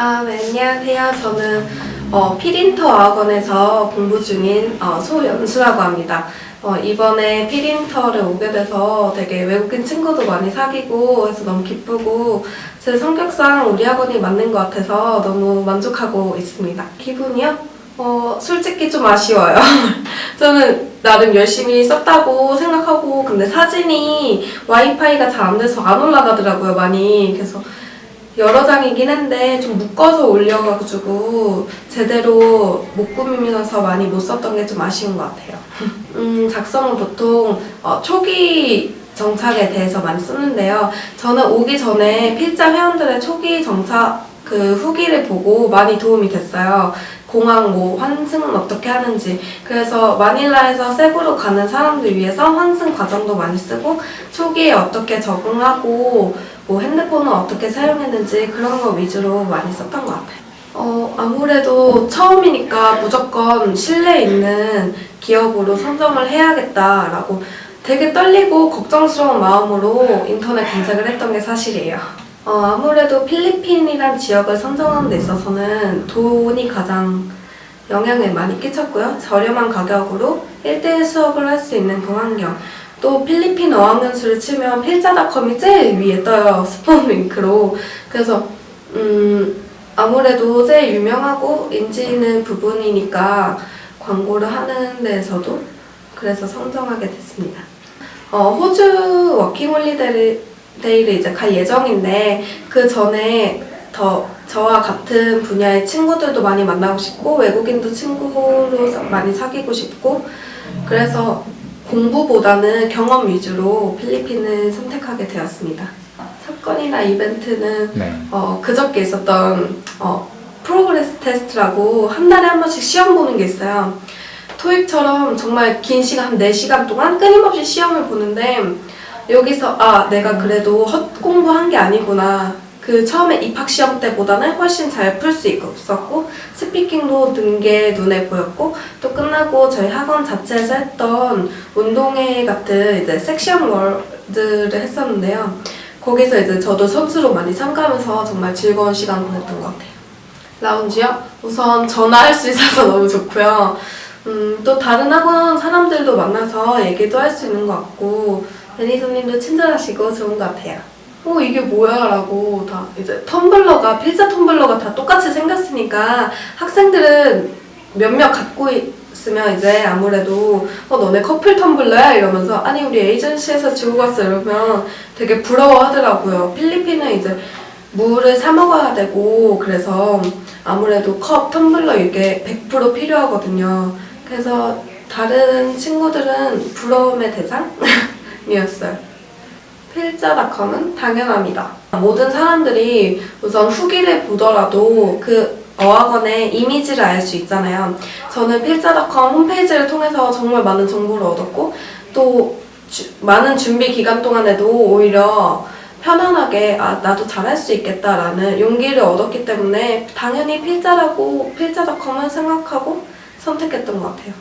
아, 네, 안녕하세요. 저는 어, 피린터 어학원에서 공부 중인 어, 소연수라고 합니다. 어, 이번에 피린터를 오게 돼서 되게 외국인 친구도 많이 사귀고 해서 너무 기쁘고 제 성격상 우리 학원이 맞는 것 같아서 너무 만족하고 있습니다. 기분이요? 어, 솔직히 좀 아쉬워요. 저는 나름 열심히 썼다고 생각하고 근데 사진이 와이파이가 잘 안 돼서 안 올라가더라고요, 많이. 그래서 여러 장이긴 한데 좀 묶어서 올려가지고 제대로 못 꾸미면서 많이 못 썼던 게 좀 아쉬운 것 같아요. 음, 작성은 보통 어, 초기 정착에 대해서 많이 쓰는데요. 저는 오기 전에 필자 회원들의 초기 정착 그 후기를 보고 많이 도움이 됐어요. 공항 뭐 환승은 어떻게 하는지 그래서 마닐라에서 세부로 가는 사람들 위해서 환승 과정도 많이 쓰고 초기에 어떻게 적응하고 뭐 핸드폰은 어떻게 사용했는지 그런 거 위주로 많이 썼던 것 같아요. 어, 아무래도 처음이니까 무조건 신뢰 있는 기업으로 선정을 해야겠다라고 되게 떨리고 걱정스러운 마음으로 인터넷 검색을 했던 게 사실이에요. 어, 아무래도 필리핀이란 지역을 선정하는 데 있어서는 돈이 가장 영향을 많이 끼쳤고요. 저렴한 가격으로 1대1 수업을 할 수 있는 그 환경. 또 필리핀 어학연수를 치면 필자닷컴이 제일 위에 떠요. 스폰 링크로. 그래서 음, 아무래도 제일 유명하고 인지 있는 부분이니까 광고를 하는 데에서도 그래서 선정하게 됐습니다. 어, 호주 워킹홀리데이를 데이를 이제 갈 예정인데 그 전에 더 저와 같은 분야의 친구들도 많이 만나고 싶고 외국인도 친구로 사- 많이 사귀고 싶고 그래서 공부보다는 경험 위주로 필리핀을 선택하게 되었습니다. 사건이나 이벤트는 네. 어, 그저께 있었던 어, 프로그레스 테스트라고 한 달에 한 번씩 시험 보는 게 있어요. 토익처럼 정말 긴 시간, 한 4시간 동안 끊임없이 시험을 보는데 여기서 아, 내가 그래도 헛 공부한 게 아니구나. 그 처음에 입학 시험 때보다는 훨씬 잘 풀 수 있었고 스피킹도 는 게 눈에 보였고 또 끝나고 저희 학원 자체에서 했던 운동회 같은 이제 섹션 월드를 했었는데요. 거기서 이제 저도 선수로 많이 참가하면서 정말 즐거운 시간 보냈던 것 같아요. 라운지요? 우선 전화할 수 있어서 너무 좋고요. 음, 또 다른 학원 사람들도 만나서 얘기도 할 수 있는 것 같고 매니저님도 친절하시고 좋은 것 같아요. 어 이게 뭐야 라고 다 이제 텀블러가 필자 텀블러가 다 똑같이 생겼으니까 학생들은 몇몇 갖고 있으면 이제 아무래도 어 너네 커플 텀블러야 이러면서 아니 우리 에이전시에서 주고 갔어 이러면 되게 부러워하더라고요. 필리핀은 이제 물을 사 먹어야 되고 그래서 아무래도 컵 텀블러 이게 100% 필요하거든요. 그래서 다른 친구들은 부러움의 대상 이었어요. 필자닷컴은 당연합니다. 모든 사람들이 우선 후기를 보더라도 그 어학원의 이미지를 알 수 있잖아요. 저는 필자닷컴 홈페이지를 통해서 정말 많은 정보를 얻었고 또 주- 많은 준비 기간 동안에도 오히려 편안하게 아 나도 잘할 수 있겠다라는 용기를 얻었기 때문에 당연히 필자라고 필자닷컴을 생각하고 선택했던 것 같아요.